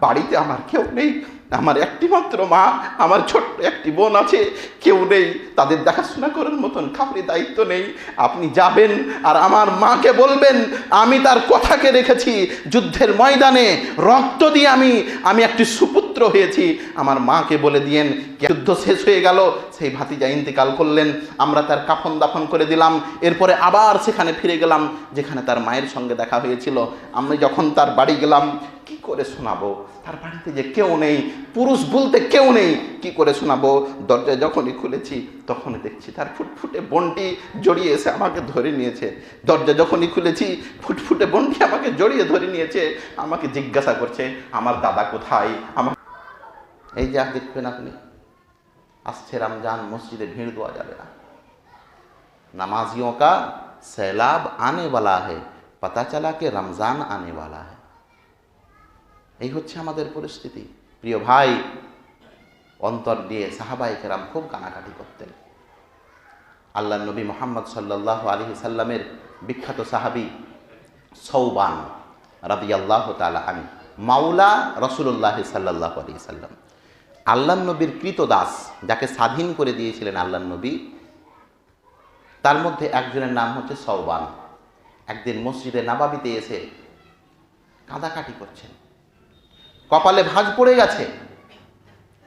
বাড়িতে আমার কেউ নেই। আমার একটি মাত্র মা, আমার ছোট্ট একটি বোন আছে, কেউ নেই। তাদের দেখাশোনা করার মতন কাউরি দায়িত্ব নেই। আপনি যাবেন আর আমার মাকে বলবেন, আমি তার কথাকে রেখেছি যুদ্ধের ময়দানে, রক্ত দিয়ে আমি আমি একটি সুপুত্র হয়েছি। আমার মাকে বলে দিয়েন, যুদ্ধ শেষ হয়ে গেল, সেই ভাতিজা ইন্তেকাল করলেন। আমরা তার কাফন দাফন করে দিলাম। এরপরে আবার সেখানে ফিরে গেলাম, যেখানে তার মায়ের সঙ্গে দেখা হয়েছিল। আমি যখন তার বাড়ি গেলাম কি করে শোনাবো তার বাড়িতে যে কেউ নেই পুরুষ বলতে কেউ নেই কি করে শোনাবো দরজা যখনই খুলেছি তখনই দেখছি তার ফুটফুটে বোনটি জড়িয়ে এসে আমাকে ধরে নিয়েছে দরজা যখনই খুলেছি ফুটফুটে বোনটি আমাকে জড়িয়ে ধরে নিয়েছে আমাকে জিজ্ঞাসা করছে আমার দাদা কোথায় আমার এই যে আর দেখবেন আপনি আসছে রমজান মসজিদে ভিড় দেওয়া যাবে না नमाजियों का सैलाब आने वाला है पता चला कि रमज़ान आने वाला है এই হচ্ছে আমাদের পরিস্থিতি। প্রিয় ভাই, অন্তর দিয়ে সাহাবাই কেরাম খুব কানাকাটি করতেন। আল্লাহ নবী মোহাম্মদ সাল্লাহ আলী সাল্লামের বিখ্যাত সাহাবি সৌবান রাদি আল্লাহ তালা আনি মাওলা রসুল্লাহ সাল্লাহ আলী সাল্লাম। আল্লাহ নবীর কৃত দাস যাকে স্বাধীন করে দিয়েছিলেন আল্লাহ নবী, তার মধ্যে একজনের নাম হচ্ছে সৌবান একদিন মসজিদে নাবাবিতে এসে কাঁদাকাটি করছেন। কপালে ভাঁজ পড়ে গেছে।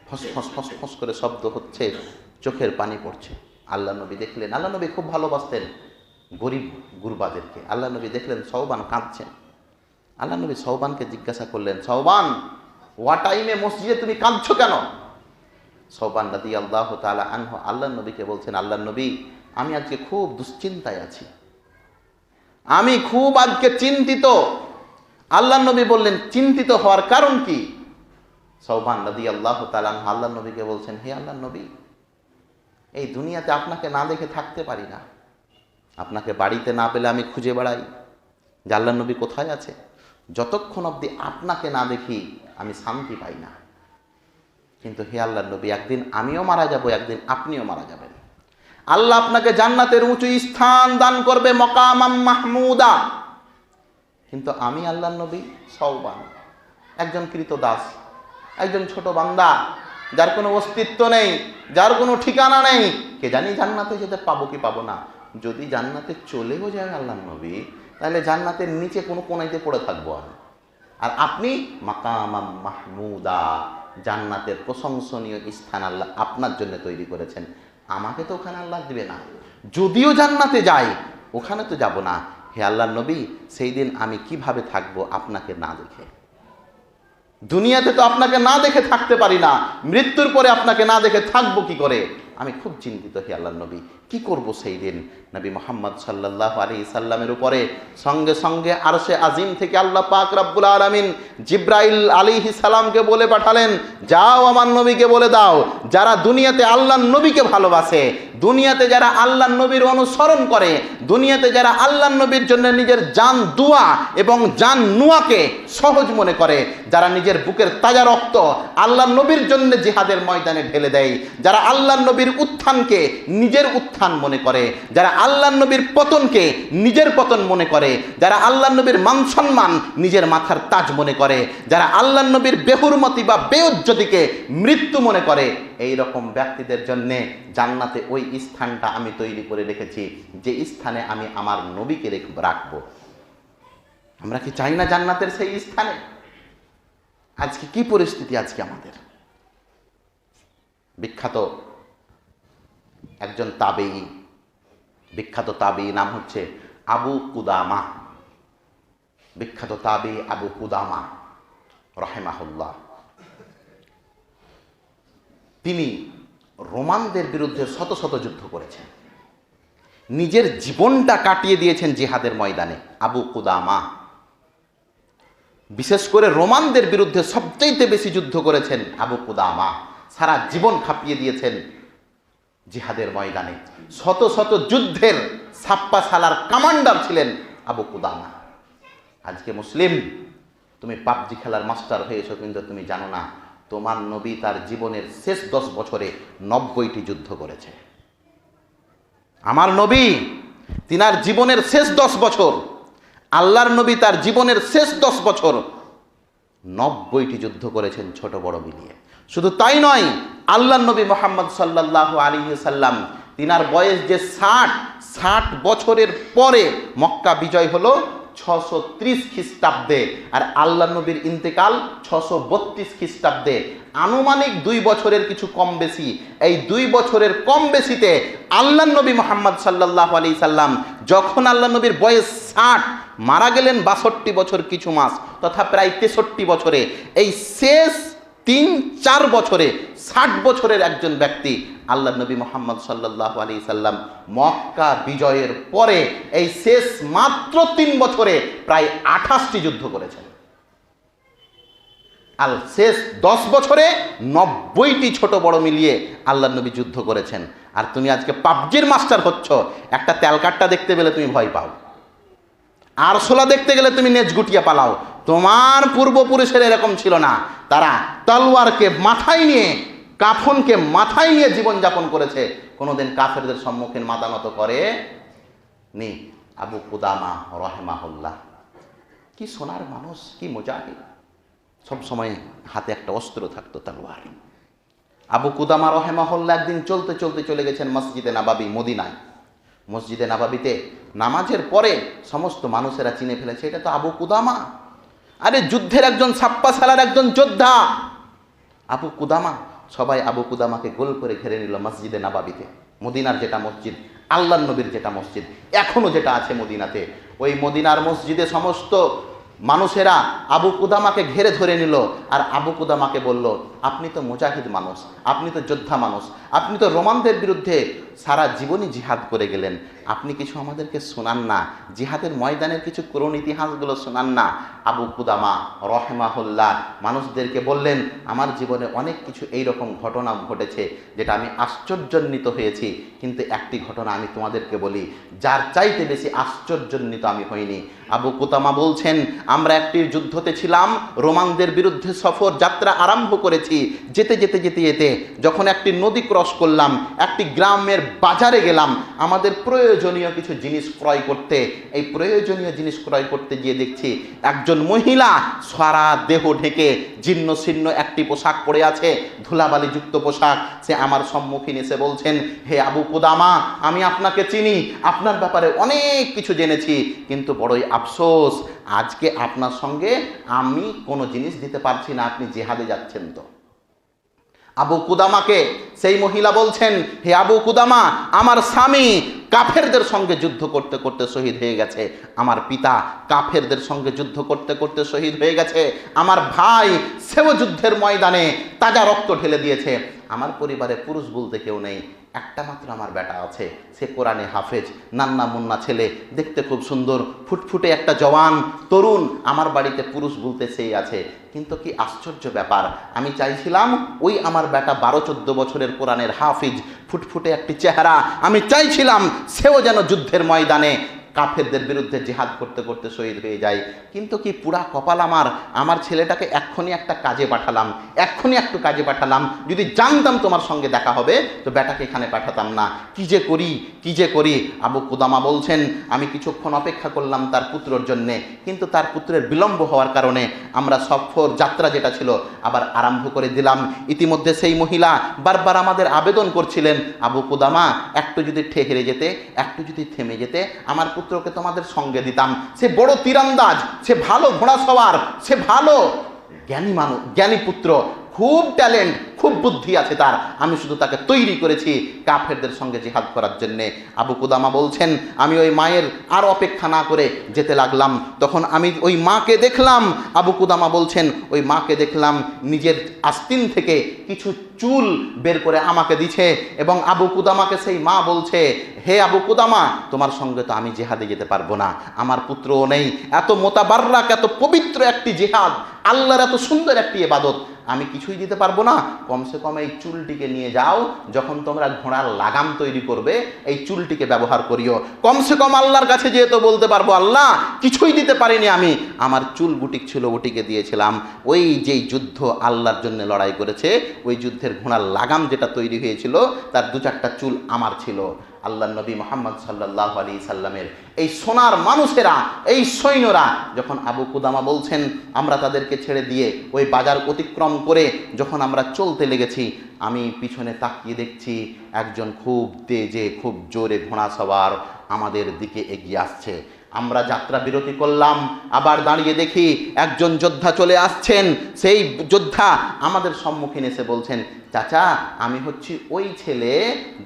ফস ফস ফস ফস করে শব্দ হচ্ছে, চোখের পানি পড়ছে। আল্লাহ নবী দেখলেন, আল্লাহ নবী খুব ভালোবাসতেন গরিব গুরবাদেরকে। আল্লাহ নবী দেখলেন সৌবান কাঁদছেন আল্লাহ নবী সৌবানকে জিজ্ঞাসা করলেন সৌবান ওয়া টাইমে মসজিদে তুমি কাঁদছো কেন? সৌবান রাদি আল্লাহ তালা আনহ, আল্লাহ নবীকে বলছেন, আল্লাহ নবী, আমি আজকে খুব দুশ্চিন্তায় আছি। আমি খুব আজকে চিন্তিত। আল্লাহ নবী বললেন, চিন্তিত হওয়ার কারণ কি? সৌবান নদী আল্লাহ তালান আল্লাহ নবীকে বলছেন, হে আল্লাহ নবী, এই দুনিয়াতে আপনাকে না দেখে থাকতে পারি না। আপনাকে বাড়িতে না পেলে আমি খুঁজে বেড়াই। যে আল্লাহ নবী কোথায় আছে? যতক্ষণ অবধি আপনাকে না দেখি, আমি শান্তি পাই না। কিন্তু হে আল্লাহ নবী, একদিন আমিও মারা যাব, একদিন আপনিও মারা যাবেন। আল্লাহ আপনাকে জান্নাতের উঁচু স্থান দান করবে মকামাম মাহমুদা। কিন্তু আমি আল্লাহ নবী সৌবান একজন কৃত দাস, একজন ছোট বান্দা, যার কোনো অস্তিত্ব নেই, যার কোনো ঠিকানা নেই। কে জানি জান্নাতে যেতে পাবো কি পাবো না। যদি জান্নাতে চলেও যায় আল্লাহ নবী, তাহলে জান্নাতের নিচে কোনো কোনাইতে পড়ে থাকব আমি। আর আপনি মাকামাম মাহমুদা, জান্নাতের প্রশংসনীয় স্থান আল্লাহ আপনার জন্য তৈরি করেছেন। আমাকে তো ওখানে আল্লাহ দিবে না। যদিও জান্নাতে যাই, ওখানে তো যাব না। হে আল্লাহ নবী, সেই দিন আমি কীভাবে থাকব আপনাকে না দেখে? দুনিয়াতে তো আপনাকে না দেখে থাকতে পারি না, মৃত্যুর পরে আপনাকে না দেখে থাকব কি করে? আমি খুব চিন্তিত হে আল্লাহ নবী কি করব সেই দিন? নবী মোহাম্মদ সাল্লাহ আলী সাল্লামের উপরে সঙ্গে সঙ্গে আরশে আজিম থেকে আল্লাহ পাক রাব্বুল আলমিন জিব্রাইল আলী সালামকে বলে পাঠালেন, যাও আমার নবীকে বলে দাও, যারা দুনিয়াতে আল্লাহ নবীকে ভালোবাসে, দুনিয়াতে যারা আল্লাহ নবীর অনুসরণ করে, দুনিয়াতে যারা আল্লাহ নবীর জন্য নিজের জান দুয়া এবং জান নুয়াকে সহজ মনে করে, যারা নিজের বুকের তাজা রক্ত আল্লাহ নবীর জন্য জিহাদের ময়দানে ঢেলে দেয়, যারা আল্লাহ নবীর উত্থানকে নিজের উত্থান মনে করে, যারা আল্লাহ নবীর পতনকে নিজের পতন মনে করে, যারা আল্লাহ নবীর মান সম্মান নিজের মাথার তাজ মনে করে, যারা আল্লাহ নবীর বেহুরমতি বা বেউজ্জতিকে মৃত্যু মনে করে এই রকম ব্যক্তিদের জন্যে জান্নাতে ওই স্থানটা আমি তৈরি করে রেখেছি, যে স্থানে আমি আমার নবীকে রেখ- রাখব। আমরা কি চাই না জান্নাতের সেই স্থানে? আজকে কি পরিস্থিতি আজকে আমাদের? বিখ্যাত একজন তাবেই বিখ্যাত তাবেই নাম হচ্ছে আবু কুদামা। বিখ্যাত তাবি আবু কুদামা রহেমাহুল্লাহ। তিনি রোমানদের বিরুদ্ধে শত শত যুদ্ধ করেছেন। নিজের জীবনটা কাটিয়ে দিয়েছেন জিহাদের ময়দানে আবু কুদামা। বিশেষ করে রোমানদের বিরুদ্ধে সবচাইতে বেশি যুদ্ধ করেছেন আবু কুদামা। সারা জীবন খাপিয়ে দিয়েছেন জিহাদের ময়দানে। শত শত যুদ্ধের ছাপ্পা সালার কমান্ডার ছিলেন আবু কুদামা। আজকে মুসলিম, তুমি পাবজি খেলার মাস্টার হয়েছো কিন্তু তুমি জানো না, তোমার নবী তার জীবনের শেষ দশ বছরে নব্বইটি যুদ্ধ করেছে। আমার নবী তিনার জীবনের শেষ দশ বছর, আল্লাহর নবী তার জীবনের শেষ দশ বছর নব্বইটি যুদ্ধ করেছেন ছোট বড় মিলিয়ে। শুধু তাই নয় আল্লাহ নবী মোহাম্মদ সাল্লাহ আলী সাল্লাম, তিনার বয়স যে ষাট ষাট বছরের পরে মক্কা বিজয় হলো ছশো ত্রিশ খ্রিস্টাব্দে আর আল্লাহ নবীর ইন্তেকাল ছশো বত্রিশ খ্রিস্টাব্দে। আনুমানিক দুই বছরের কিছু কম বেশি। এই দুই বছরের কম বেশিতে আল্লাহ নবী মোহাম্মদ সাল্লাহ আলী সাল্লাম যখন আল্লাহ নবীর বয়স ষাট, মারা গেলেন বাষট্টি বছর কিছু মাস, তথা প্রায় তেষট্টি বছরে। এই শেষ তিন, চার বছরে, ষাট বছরের একজন ব্যক্তি আল্লাহ নবী মোহাম্মদ সাল্লাহ আলী সাল্লাম মক্কা বিজয়ের পরে এই শেষ মাত্র তিন বছরে প্রায় আঠাশটি যুদ্ধ করেছেন। আর শেষ দশ বছরে নব্বইটি ছোট বড় মিলিয়ে আল্লাহ নবী যুদ্ধ করেছেন। আর তুমি আজকে পাবজির মাস্টার হচ্ছ, একটা তেলকাটটা দেখতে পেলে তুমি ভয় পাও। আরশোলা দেখতে গেলে তুমি নেচ গুটিয়ে পালাও। তোমার পূর্বপুরুষের এরকম ছিল না। তারা তলোয়ারকে মাথায় নিয়ে, কাফনকে মাথায় নিয়ে জীবনযাপন করেছে। কোনোদিন কাফেরদের সম্মুখীন মাথা নত করে নি। আবু কুদামা রহেমাহুল্লাহ। কি সোনার মানুষ, কি মুজাহিদ। সব সময় হাতে একটা অস্ত্র থাকতো তলোয়ার। আবু কুদামা রহেমাহুল্লাহ একদিন চলতে চলতে চলে গেছেন মসজিদে নাবাবি মদিনায়। মসজিদে নাবাবিতে নামাজের পরে সমস্ত মানুষেরা চিনে ফেলেছে, এটা তো আবু কুদামা। আরে যুদ্ধের একজন ছাপ্পা সালার একজন যোদ্ধা। আবু কুদামা, সবাই আবু কুদামাকে গোল করে ঘেরে নিল মসজিদে নাবাবিতে। মদিনার যেটা মসজিদ, আল্লাহ নবীর যেটা মসজিদ এখনও যেটা আছে মদিনাতে। ওই মদিনার মসজিদে সমস্ত মানুষেরা আবু কুদামাকে ঘেরে ধরে নিল আর আবু কুদামাকে বলল, আপনি তো মুজাহিদ মানুষ, আপনি তো যোদ্ধা মানুষ, আপনি তো রোমানদের বিরুদ্ধে সারা জীবনই জিহাদ করে গেলেন। আপনি কিছু আমাদেরকে শোনান না। জিহাদের ময়দানের কিছু করুণ ইতিহাসগুলো শোনান না। আবু কুদামা রহেমাহুল্লাহ মানুষদেরকে বললেন, আমার জীবনে অনেক কিছু এই রকম ঘটনা ঘটেছে যেটা আমি আশ্চর্যান্বিত হয়েছি। কিন্তু একটি ঘটনা আমি তোমাদেরকে বলি, যার চাইতে বেশি আশ্চর্যান্বিত আমি হইনি। আবু কুতামা বলছেন, আমরা একটি যুদ্ধতে ছিলাম, রোমানদের বিরুদ্ধে সফর যাত্রা আরম্ভ করেছি। যেতে যেতে যেতে যেতে যখন একটি নদী ক্রস করলাম, একটি গ্রামের বাজারে গেলাম। আমাদের প্রয়োজনীয় কিছু জিনিস ক্রয় করতে, এই প্রয়োজনীয় জিনিস ক্রয় করতে গিয়ে দেখছি একজন মহিলা সারা দেহ ঢেকে জীর্ণ শীর্ণ একটি পোশাক পরে আছে, ধুলাবালিযুক্ত পোশাক। সে আমার সম্মুখীন এসে বলছেন, হে আবু কুদামা, আমি আপনাকে চিনি, আপনার ব্যাপারে অনেক কিছু জেনেছি, কিন্তু বড়ই আফসোস, আজকে আপনার সঙ্গে আমি কোনো জিনিস দিতে পারছি না, আপনি জেহাদে যাচ্ছেন তো। আবু কুদামাকে, সেই মহিলা বলছেন, হে আবু কুদামা, আমার স্বামী কাফেরদের সঙ্গে যুদ্ধ করতে করতে শহীদ হয়ে গেছে। আমার পিতা কাফেরদের সঙ্গে যুদ্ধ করতে করতে শহীদ হয়ে গেছে। আমার ভাই সেও যুদ্ধের ময়দানে তাজা রক্ত ঢেলে দিয়েছে। আমার পরিবারে পুরুষ বলতে কেউ নেই। একটা মাত্র আমার বেটা আছে। সে কোরআনে হাফেজ। নান্না মুন্না ছেলে। দেখতে খুব সুন্দর। ফুটফুটে একটা জওয়ান। তরুণ। আমার বাড়িতে পুরুষ বলতে সেই আছে। কিন্তু কি আশ্চর্য ব্যাপার? আমি চাইছিলাম, ওই আমার বেটা বারো চোদ্দ বছরের কোরআনের হাফিজ, ফুটফুটে একটি চেহারা। আমি চাইছিলাম, সেও যেন যুদ্ধের ময়দানে কাফেরদের বিরুদ্ধে জেহাদ করতে করতে শহীদ হয়ে যায় কিন্তু কি পুরা কপাল আমার? আমার ছেলেটাকে এক্ষুনি একটা কাজে পাঠালাম, এক্ষুনি একটু কাজে পাঠালাম। যদি জানতাম তোমার সঙ্গে দেখা হবে, তো বেটাকে এখানে পাঠাতাম না। কি যে করি, কি যে করি? আবু কুদামা বলছেন, আমি কিছুক্ষণ অপেক্ষা করলাম তার পুত্রর জন্যে। কিন্তু তার পুত্রের বিলম্ব হওয়ার কারণে আমরা সফর যাত্রা যেটা ছিল, আবার আরম্ভ করে দিলাম। ইতিমধ্যে সেই মহিলা বারবার আমাদের আবেদন করছিলেন, আবু কুদামা, একটু যদি ঠেকেরে যেতে, একটু যদি থেমে যেতে, আমার পুত্রকে তোমাদের সঙ্গে দিতাম। সে বড় তীরন্দাজ, সে ভালো ঘোড়া সওয়ার সে ভালো জ্ঞানী মানুষ জ্ঞানী পুত্র খুব ট্যালেন্ট, খুব বুদ্ধি আছে তার। আমি শুধু তাকে তৈরি করেছি কাফেরদের সঙ্গে জিহাদ করার জন্যে। আবু কুদামা বলছেন, আমি ওই মায়ের আর অপেক্ষা না করে যেতে লাগলাম। তখন আমি ওই মাকে দেখলাম। আবু কুদামা বলছেন, ওই মাকে দেখলাম, নিজের আস্তিন থেকে কিছু চুল বের করে আমাকে দিছে। এবং আবু কুদামাকে সেই মা বলছে, হে আবু কুদামা, তোমার সঙ্গে তো আমি জেহাদে যেতে পারব না। আমার পুত্রও নেই। এত মোতাবার্রাক, এত পবিত্র একটি জেহাদ, আল্লাহর এত সুন্দর একটি এবাদত আমি কিছুই দিতে পারব না। কমসে কম এই চুলটিকে নিয়ে যাও। যখন তোমরা ঘোড়ার লাগাম তৈরি করবে, এই চুলটিকে ব্যবহার করিও। কমসে কম আল্লাহর কাছে যেহেতু বলতে পারব, আল্লাহ, কিছুই দিতে পারিনি আমি। আমার চুল বুটিক ছিল বুটিকে দিয়েছিলাম। ওই যেই যুদ্ধ আল্লাহর জন্য লড়াই করেছে, ওই যুদ্ধের ঘোড়ার লাগাম যেটা তৈরি হয়েছিল, তার দু চারটা চুল আমার ছিল। আল্লাহ নবী মোহাম্মদ সাল্লাহ আলী সাল্লামের এই সোনার মানুষেরা, এই সৈন্যরা যখন আবু কুদামা বলছেন, আমরা তাদেরকে ছেড়ে দিয়ে ওই বাজার অতিক্রম করে যখন আমরা চলতে লেগেছি, আমি পিছনে তাকিয়ে দেখছি একজন খুব তেজে, খুব জোরে ঘোড়া সবার আমাদের দিকে এগিয়ে আসছে। আমরা যাত্রা বিরতি করলাম, আবার দাঁড়িয়ে দেখি একজন যোদ্ধা চলে আসছেন। সেই যোদ্ধা আমাদের সম্মুখীন এসে বলছেন, চাচা, আমি হচ্ছি ওই ছেলে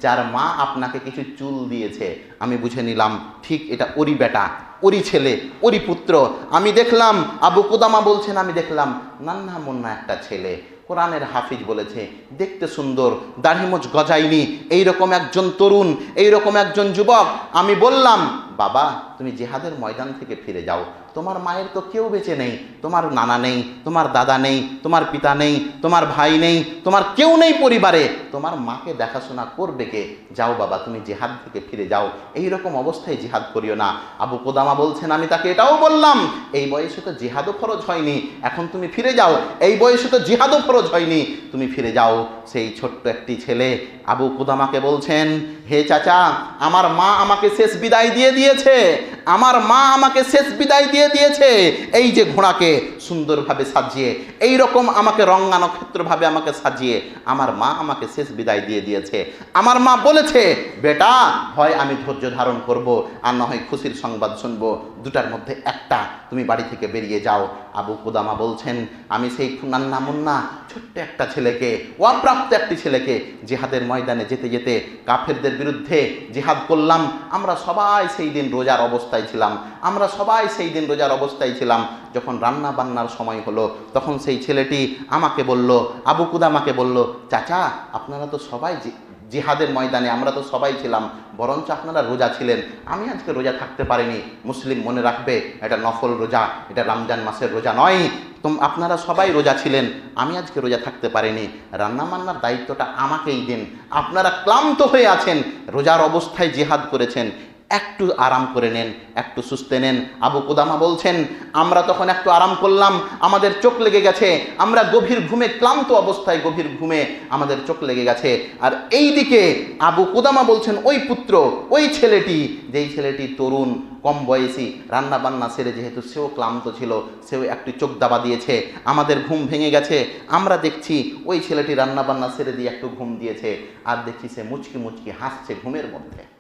যার মা আপনাকে কিছু চুল দিয়েছে। আমি বুঝে নিলাম, ঠিক এটা ওরি বেটা ওরি ছেলে ওরি পুত্র। আমি দেখলাম, আবু কুদামা বলছেন, আমি দেখলাম, নান্না মুন্না একটা ছেলে। কোরআনের হাফিজ বলেছে, দেখতে সুন্দর দাড়িমোচ গজাইনি, এইরকম একজন তরুণ, এইরকম একজন যুবক। আমি বললাম, বাবা তুমি জেহাদের ময়দান থেকে ফিরে যাও। তোমার মায়ের তো কেউ বেঁচে নেই, তোমার নানা নেই, তোমার দাদা নেই, তোমার পিতা নেই, তোমার ভাই নেই, তোমার কেউ নেই পরিবারে। তোমার মাকে দেখাশোনা করবে কে? যাও বাবা, তুমি জেহাদ থেকে ফিরে যাও। এই রকম অবস্থায় জেহাদ করিও না। আবু কোদামা বলছেন, আমি তাকে এটাও বললাম, এই বয়সে তো জেহাদও ফরজ হয়নি, এখন তুমি ফিরে যাও। এই বয়সে তো জেহাদও ফরজ হয়নি, তুমি ফিরে যাও। সেই ছোট্ট একটি ছেলে আবু কোদামাকে বলছেন, হে চাচা, আমার মা আমাকে শেষ বিদায় দিয়ে দিয়েছে। আমার মা আমাকে শেষ বিদায় দিয়ে দিয়েছে। এই যে ঘোড়াকে সুন্দরভাবে সাজিয়ে এই রকম আমাকে রঙ্গা নক্ষত্রভাবে আমাকে সাজিয়ে, আমার মা আমাকে শেষ বিদায় দিয়ে দিয়েছে। আমার মা বলেছে, বেটা, হয় আমি ধৈর্য ধারণ করব আর না হয় খুশির সংবাদ শুনব। দুটার মধ্যে একটা। তুমি বাড়ি থেকে বেরিয়ে যাও। আবু কুদামা বলছেন, আমি সেই নান্না মুন্না ছোট্ট একটা ছেলেকে, অপ্রাপ্ত একটি ছেলেকে জিহাদের ময়দানে যেতে যেতে কাফেরদের বিরুদ্ধে জিহাদ করলাম। আমরা সবাই সেই দিন রোজার অবস্থায় ছিলাম। আমরা সবাই সেই দিন রোজার অবস্থায় ছিলাম। যখন রান্না বান্নার সময় হলো, তখন সেই ছেলেটি আমাকে বলল, আবু কুদামাকে বলল, চাচা, আপনারা তো সবাই জিহাদের ময়দানে আমরা তো সবাই ছিলাম, বরঞ্চ আপনারা রোজা ছিলেন। আমি আজকে রোজা থাকতে পারিনি। মুসলিম মনে রাখবে, এটা নফল রোজা, এটা রমজান মাসের রোজা নয়। তো আপনারা সবাই রোজা ছিলেন, আমি আজকে রোজা থাকতে পারিনি। রান্নাবান্নার দায়িত্বটা আমাকেই দিন। আপনারা ক্লান্ত হয়ে আছেন, রোজার অবস্থায় জিহাদ করেছেন। একটু আরাম করে নেন, একটু সুস্থে নেন। আবু কুদামা বলছেন, আমরা তখন একটু আরাম করলাম, আমাদের চোখ লেগে গেছে, আমরা গভীর ঘুমে, ক্লান্ত অবস্থায় গভীর ঘুমে আমাদের চোখ লেগে গেছে। আর এই দিকে আবু কুদামা বলছেন, ওই পুত্র, ওই ছেলেটি, যেই ছেলেটি তরুণ, কম বয়সী রান্না বান্না সেরে যেহেতু সেও ক্লান্ত ছিল, সেও একটি চোখ দাবা দিয়েছে, আমাদের ঘুম ভেঙে গেছে, আমরা দেখছি ওই ছেলেটি রান্না বান্না সেরে দিয়ে একটু ঘুম দিয়েছে। আর দেখছি সে মুচকি মুচকি হাসছে ঘুমের মধ্যে।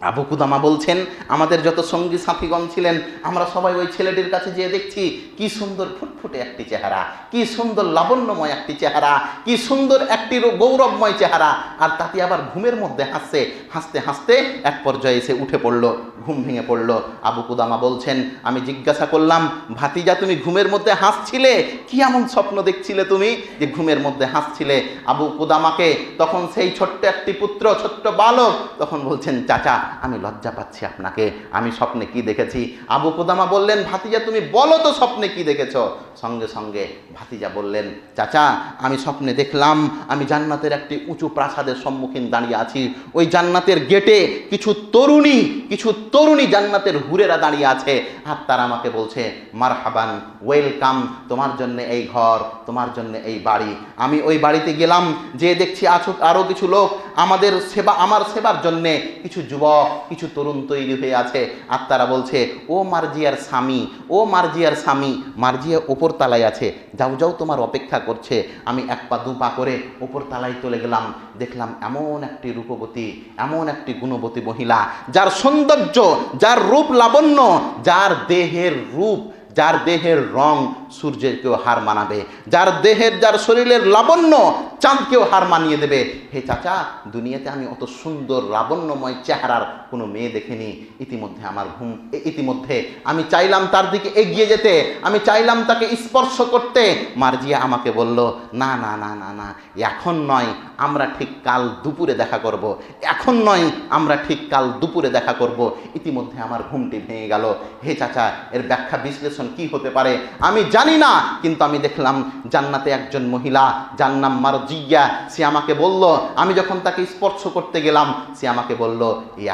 আবু কুদামা বলছেন, আমাদের যত সঙ্গী সাথীগণ ছিলেন, আমরা সবাই ওই ছেলেটির কাছে যেয়ে দেখছি, কি সুন্দর ফুটফুটে একটি চেহারা, কি সুন্দর লাবণ্যময় একটি চেহারা, কি সুন্দর একটি গৌরবময় চেহারা। আর তাতে আবার ঘুমের মধ্যে হাসছে, হাসতে হাসতে এক পর্যায়ে এসে উঠে পড়ল, ঘুম ভেঙে পড়ল। আবু কুদামা বলছেন, আমি জিজ্ঞাসা করলাম, ভাতিজা, তুমি ঘুমের মধ্যে হাসছিলে? কি এমন স্বপ্ন দেখছিলে তুমি? যে ঘুমের মধ্যে হাসছিলে। আবু কুদামাকে তখন সেই ছোট্ট একটি পুত্র, ছোট্ট বালক তখন বলছেন, চাচা আমি লজ্জা পাচ্ছি আপনাকে, আমি স্বপ্নে কি দেখেছি? আবু কুদামা বললেন, ভাতিজা, তুমি বলো তো স্বপ্নে কি দেখেছ? সঙ্গে সঙ্গে ভাতিজা বললেন, চাচা, আমি স্বপ্নে দেখলাম, আমি জান্নাতের একটি উঁচু প্রাসাদের সম্মুখীন দাঁড়িয়ে আছি। ওই জান্নাতের গেটে কিছু তরুণী কিছু তরুণী জান্নাতের হুরেরা দাঁড়িয়ে আছে। আর তারা আমাকে বলছে মার হাবান ওয়েলকাম, তোমার জন্য এই ঘর, তোমার জন্য এই বাড়ি। আমি ওই বাড়িতে গেলাম যে দেখছি আছো আরও কিছু লোক। আমাদের সেবা, আমার সেবার জন্যে কিছু যুবক কিছু তরুণ তৈরি হয়ে আছে। আত্মারা বলছে, ও মার্জিয়ার স্বামী, ও মার্জিয়ার স্বামী, মার্জিয়া ওপর তালায় আছে। যাও যাও, তোমার অপেক্ষা করছে। আমি এক পা, দু পা করে ওপর তালায় চলে গেলাম। দেখলাম এমন একটি রূপবতী, এমন একটি গুণবতী মহিলা, যার সৌন্দর্য, যার রূপ লাবণ্য, যার দেহের রূপ যার দেহের রং সূর্যের কেউ হার মানাবে, যার দেহের, যার শরীরের লাবণ্য চাঁদকেও হার মানিয়ে দেবে। হে চাচা, দুনিয়াতে আমি অত সুন্দর লাবণ্যময় চেহারার কোনো মেয়ে দেখেনি, ইতিমধ্যে আমার ঘুম ইতিমধ্যে আমি চাইলাম তার দিকে এগিয়ে যেতে, আমি চাইলাম তাকে স্পর্শ করতে মার্জিয়া আমাকে বলল, না না না না না, এখন নয়, আমরা ঠিক কাল দুপুরে দেখা করব। এখন নয়, আমরা ঠিক কাল দুপুরে দেখা করব। ইতিমধ্যে আমার ঘুমটি ভেঙে গেল হে চাচা, এর ব্যাখ্যা বিশ্লেষণ কি হতে পারে আমি জানি না, কিন্তু আমি দেখলাম জান্নাতে একজন মহিলা, যার নাম মারজিয়া, সে আমাকে বলল, আমি যখন তাকে স্পর্শ করতে গেলাম, সে আমাকে বলল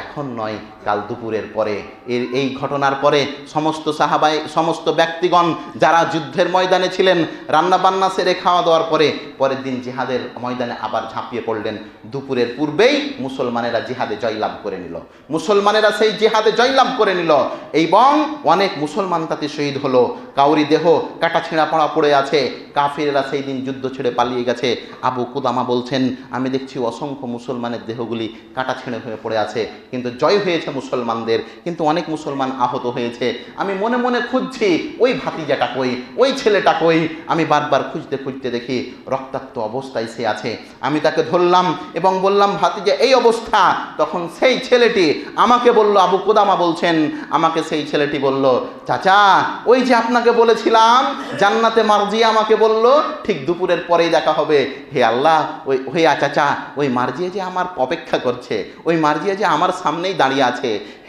এখন নয়। কাল দুপুরের পরে। এর এই ঘটনার পরে সমস্ত সাহাবাই সমস্ত ব্যক্তিগণ যারা যুদ্ধের ময়দানে ছিলেন রান্না বান্না সেরে খাওয়া দাওয়ার পরে, পরের দিন জিহাদের ময়দানে আবার ঝাঁপিয়ে পড়লেন। দুপুরের পূর্বেই মুসলমানেরা জিহাদে জয়লাভ করে নিল। মুসলমানেরা সেই জিহাদে জয়লাভ করে নিল। এবং অনেক মুসলমান তাতে শহীদ হলো। কাউরি দেহ কাটা ছিঁড়া পড়া পড়ে আছে। কাফিরেরা সেই দিন যুদ্ধ ছেড়ে পালিয়ে গেছে। আবু কুদামা বলছেন, আমি দেখছি অসংখ্য মুসলমানের দেহগুলি কাটা ছিঁড়ে হয়ে পড়ে আছে। কিন্তু জয় হয়েছে মুসলমানদের, কিন্তু অনেক মুসলমান আহত হয়েছে। আমি মনে মনে খুঁজছি, ওই ভাতিজাটা কই? ওই ছেলেটা কই? আমি বারবার খুঁজতে খুঁজতে দেখি রক্তাক্ত অবস্থায় সে আছে। আমি তাকে ধরলাম এবং বললাম, ভাতিজা, এই অবস্থা। তখন সেই ছেলেটি আমাকে বলল, আবু কুদামা বলছেন। আমাকে সেই ছেলেটি বলল, চাচা, ওই যে আপনাকে বলেছিলাম, জান্নাতে মার্জিয়া আমাকে বলল, ঠিক দুপুরের পরেই দেখা হবে। হে আল্লাহ, ওই, হে চাচা, ওই মার্জিয়া যে আমার অপেক্ষা করছে, ওই মার্জিয়া যে আমার সামনেই দাঁড়িয়ে আছে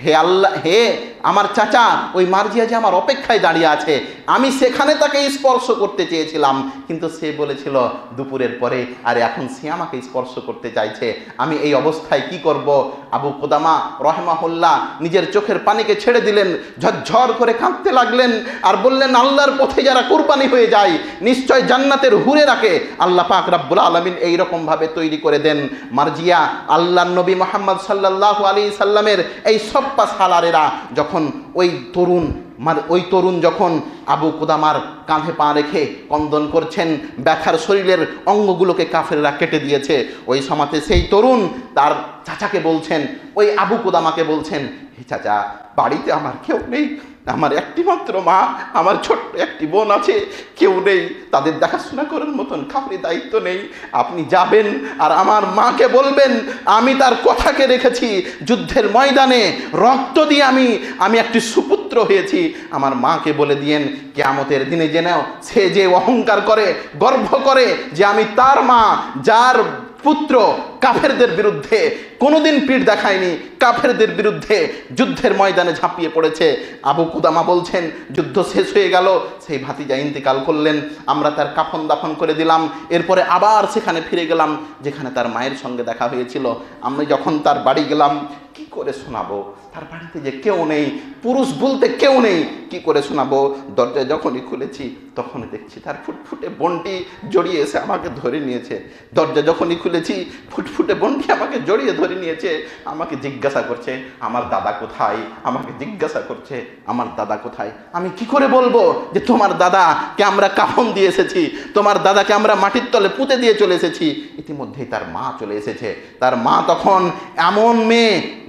হে আল্লাহ, হে আমার চাচা, ওই মার্জিয়া যে আমার অপেক্ষায় দাঁড়িয়ে আছে, আমি সেখানে তাকে স্পর্শ করতে চেয়েছিলাম। কিন্তু সে বলেছিল, দুপুরের পরে, আর এখন সে আমাকে স্পর্শ করতে চাইছে। আমি এই অবস্থায় কি করব? আবু কোদামা রহমাহুল্লাহ নিজের চোখের পানিকে ছেড়ে দিলেন, ঝরঝর করে কাঁদতে লাগলেন আর বললেন, আল্লাহর পথে যারা কুরবানি হয়ে যায়, নিশ্চয় জান্নাতের হুরে রাখে। আল্লাহ পাক রাব্বুল আলমিন এইরকমভাবে তৈরি করে দেন। মার্জিয়া আল্লাহ নবী মোহাম্মদ সাল্লাহ আলী সাল্লামের এই সপ্পা সালারেরা যখন ওই তরুণ মানে ওই তরুণ যখন আবু কুদামার কাঁধে পা রেখে কন্দন করছেন, ব্যথার শরীরের অঙ্গগুলোকে কাফেররা কেটে দিয়েছে, ওই সমাজে সেই তরুণ তার চাচাকে বলছেন, ওই আবু কুদামাকে বলছেন, হে চাচা, বাড়িতে আমার কেউ নেই আমার একটি মাত্র মা, আমার ছোট্ট একটি বোন আছে, কেউ নেই, তাদের দেখাশোনা করার মতন খাপড়ি দায়িত্ব নেই। আপনি যাবেন আর আমার মাকে বলবেন, আমি তার কথাকে রেখেছি যুদ্ধের ময়দানে, রক্ত দিয়ে আমি আমি একটি সুপুত্র হয়েছি। আমার মাকে বলে দিয়েন, কেয়ামতের দিনে জেনেও সে যে অহংকার করে, গর্ব করে যে আমি তার মা, যার পুত্র কাফেরদের বিরুদ্ধে কোনোদিন পিঠ দেখায়নি। কাফেরদের বিরুদ্ধে যুদ্ধের ময়দানে ঝাঁপিয়ে পড়েছে। আবু কুদামা বলছেন, যুদ্ধ শেষ হয়ে গেল। সেই ভাতিজা ইন্তিকাল করলেন। আমরা তার কাফন দাফন করে দিলাম। এরপরে আবার সেখানে ফিরে গেলাম, যেখানে তার মায়ের সঙ্গে দেখা হয়েছিল। আমি যখন তার বাড়ি গেলাম কি করে শোনাবো? তার বাড়িতে যে কেউ নেই, পুরুষ বলতে কেউ নেই, কি করে শোনাবো? দরজা যখনই খুলেছি, তখনই দেখছি তার ফুটফুটে বনটি জড়িয়ে এসে আমাকে ধরে নিয়েছে। দরজা যখনই খুলেছি, ফুটফুটে বনটি আমাকে জড়িয়ে ধরে নিয়েছে। আমাকে জিজ্ঞাসা করছে, আমার দাদা কোথায়? আমাকে জিজ্ঞাসা করছে, আমার দাদা কোথায়? আমি কি করে বলব যে, তোমার দাদাকে আমরা কাফন দিয়ে এসেছি? তোমার দাদাকে আমরা মাটির তলে পুঁতে দিয়ে চলে এসেছি? ইতিমধ্যেই তার মা চলে এসেছে। তার মা তখন এমন মেয়ে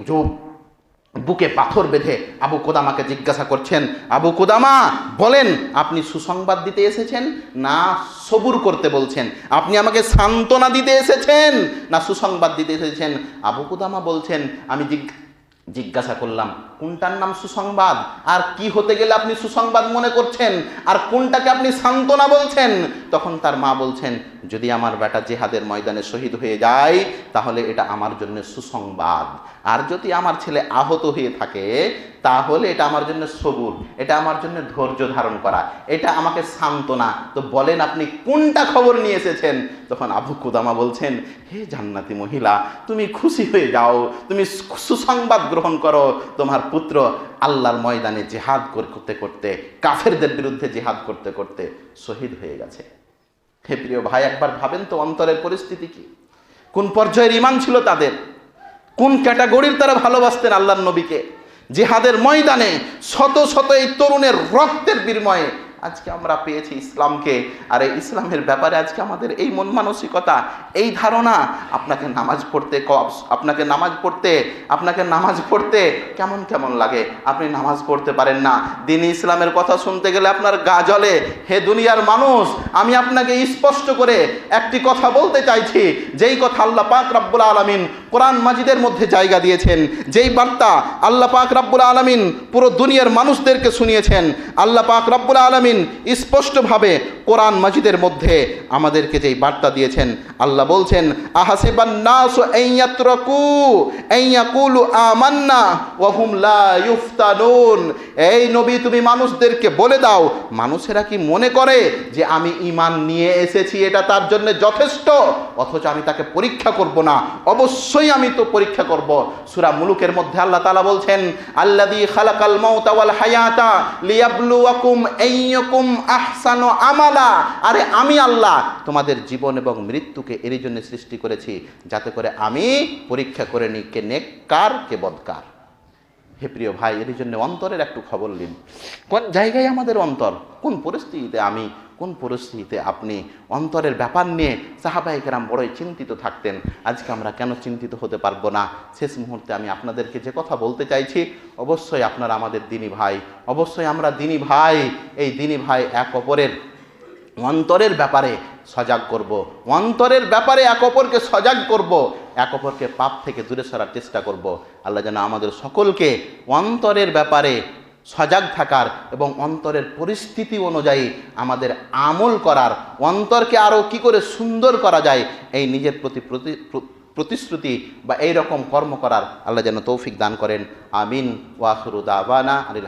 বুকে পাথর বেঁধে আবু কোদামাকে জিজ্ঞাসা করছেন, আবু কোদামা, বলেন, আপনি সুসংবাদ দিতে এসেছেন না সবুর করতে বলছেন? আপনি আমাকে সান্ত্বনা দিতে এসেছেন না সুসংবাদ দিতে এসেছেন? আবু কোদামা বলছেন, আমি জিজ্ঞাসা করলাম, কোনটার নাম সুসংবাদ? আর কি হতে গেলে আপনি সুসংবাদ মনে করছেন? আর কোনটাকে আপনি সান্ত্বনা বলছেন? তখন তার মা বলছেন, যদি আমার বেটা জেহাদের ময়দানে শহীদ হয়ে যায়, তাহলে এটা আমার জন্য সুসংবাদ। আর যদি আমার ছেলে আহত হয়ে থাকে, তাহলে এটা আমার জন্য সবুর। এটা আমার জন্য ধৈর্য ধারণ করা। এটা আমাকে সান্ত্বনা। তো বলেন আপনি কোনটা খবর নিয়ে এসেছেন? তখন আবু কুদামা বলছেন, হে জান্নাতি মহিলা, তুমি খুশি হয়ে যাও, তুমি সুসংবাদ গ্রহণ করো। তোমার পুত্র আল্লাহর ময়দানে জেহাদ করতে করতে, কাফেরদের বিরুদ্ধে জেহাদ করতে করতে শহীদ হয়ে গেছে। হে প্রিয় ভাই, একবার ভাবেন তো অন্তরের পরিস্থিতি কি? কোন পর্যায়ের ইমান ছিল তাদের? কোন ক্যাটাগরির তারা ভালোবাসতেন আল্লাহর নবীকে? জেহাদের ময়দানে শত শত এই তরুণের রক্তের বিনিময়ে আজকে আমরা পেয়েছি ইসলামকে। আর এই ইসলামের ব্যাপারে আজকে আমাদের এই মন মানসিকতা, এই ধারণা, আপনাকে নামাজ পড়তে আপনাকে নামাজ পড়তে, আপনাকে নামাজ পড়তে কেমন কেমন লাগে? আপনি নামাজ পড়তে পারেন না। দিন ইসলামের কথা শুনতে গেলে আপনার গা জ্বলে, হে দুনিয়ার মানুষ, আমি আপনাকে স্পষ্ট করে একটি কথা বলতে চাইছি। যেই কথা আল্লাহ পাক রাব্বুল আলামিন কোরআন মাজিদের মধ্যে জায়গা দিয়েছেন, যেই বার্তা আল্লাহ পাক রাব্বুল আলামিন পুরো দুনিয়ার মানুষদেরকে শুনিয়েছেন, আল্লাহ পাক রাব্বুল আলামিন স্পষ্টভাবে কোরআন মাজিদের মধ্যে আমাদেরকে যেই বার্তা দিয়েছেন, আল্লাহ বলছেন এই নবী, তুমি মানুষদেরকে বলে দাও, মানুষেরা কি মনে করে যে আমি ঈমান নিয়ে এসেছি, এটা তার জন্য যথেষ্ট? অথচ আমি তাকে পরীক্ষা করব না, অবশ্যই আমি তো পরীক্ষা করব। সুরা মুলুকের মধ্যে আল্লাহ তালা বলছেন, আল্লাযী খালাকাল মাউতা ওয়াল হায়াতা লিয়াবলুয়াকুম আইয়াকুম আহসানু আমালা। আরে আমি আল্লাহ, তোমাদের জীবন এবং মৃত্যুকে এরই জন্য সৃষ্টি করেছি, যাতে করে আমি পরীক্ষা করে নিই কে নেককার, কে বদকার। হে প্রিয় ভাই এর জন্য অন্তরের একটু খবর নিন। কোন জায়গায় আমাদের অন্তর? কোন পরিস্থিতিতে আমি? কোন পরিস্থিতিতে আপনি? অন্তরের ব্যাপার নিয়ে সাহাবাহিকেরাম বড়ই চিন্তিত থাকতেন। আজকে আমরা কেন চিন্তিত হতে পারব না? শেষ মুহূর্তে আমি আপনাদেরকে যে কথা বলতে চাইছি, অবশ্যই আপনারা আমাদের দিনী ভাই, অবশ্যই আমরা দিনী ভাই, এই দিনী ভাই এক অপরের অন্তরের ব্যাপারে সজাগ করব। অন্তরের ব্যাপারে এক অপরকে সজাগ করব। এক অপরকে পাপ থেকে দূরে সরার চেষ্টা করব। আল্লাহ যেন আমাদের সকলকে অন্তরের ব্যাপারে সজাগ থাকার এবং অন্তরের পরিস্থিতি অনুযায়ী আমাদের আমল করার, অন্তরকে আরও কি করে সুন্দর করা যায়, এই নিজের প্রতি প্রতি প্রতিশ্রুতি বা এই রকম কর্ম করার আল্লাহ যেন তৌফিক দান করেন। আমিন। ওয়াসুরুদ আবানা আলিল